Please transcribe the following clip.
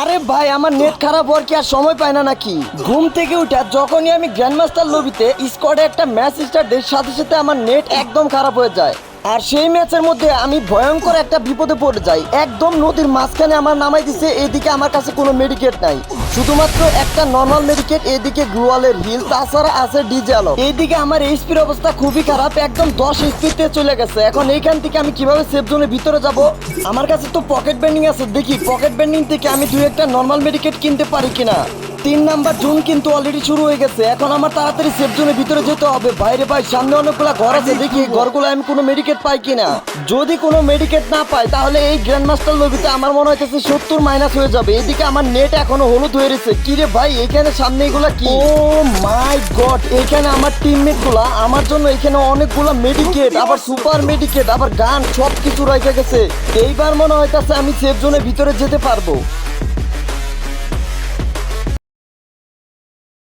আরে ভাই, আমার নেট খারাপ হওয়ার কি আর সময় পায় না নাকি? ঘুম থেকে উঠে যখনই আমি গ্র্যান্ডমাস্টার লবিতে স্কোয়াডে একটা ম্যাচ স্টার্ট দেই সাথে সাথে আমার নেট একদম খারাপ হয়ে যায়। আর সেই ম্যাচের মধ্যে আমি ভয়ঙ্কর একটা বিপদে পড়ে যাই। একদম নদীর মাঝখানে আমার নামাই দিছে, এদিকে আমার কাছে কোনো মেডিকেট নাই। শুধুমাত্র একটা নর্মাল মেডিকেট এদিকে গ্লোয়ালের হিল তাছাড়া আছে ডিজে আলো এইদিকে আমার এইচপির অবস্থা খুবই খারাপ, একদম দশ স্পিডতে চলে গেছে। এখন এইখান থেকে আমি কীভাবে সেফ জোনের ভিতরে যাব? আমার কাছে তো পকেট বেন্ডিং আছে, দেখি পকেট বেন্ডিং থেকে আমি দুই একটা নর্মাল মেডিকেট কিনতে পারি কিনা। তিন নাম্বার জুন কিন্তু অলরেডি শুরু হয়ে গেছে। এখন আমার তাড়াতাড়ি সেফ জোনের ভিতরে যেতে হবে। বাইরে ভাই সামনে অনেকগুলা ঘর আছে দেখি ঘরগুলো আমি কোনো মেডিকেট পাই কিনা। যদি কোনো মেডিকেট না পাই তাহলে এই গ্র্যান্ড মাস্টার লবিতে আমার মনে হইতেছে সত্তর মাইনাস হয়ে যাবে। এদিকে আমার নেট এখনও হলুদ হয়ে রয়েছে। কি রে ভাই এখানে সামনে এগুলা কি? ও মাই গড এখানে আমার টিমমেটগুলা আমার জন্য এখানে অনেকগুলা মেডিকেট আবার সুপার মেডিকেট আবার গান সব কিছু রেখে গেছে। এইবার মনে হইতেছে আমি সেফ জোনের ভিতরে যেতে পারব।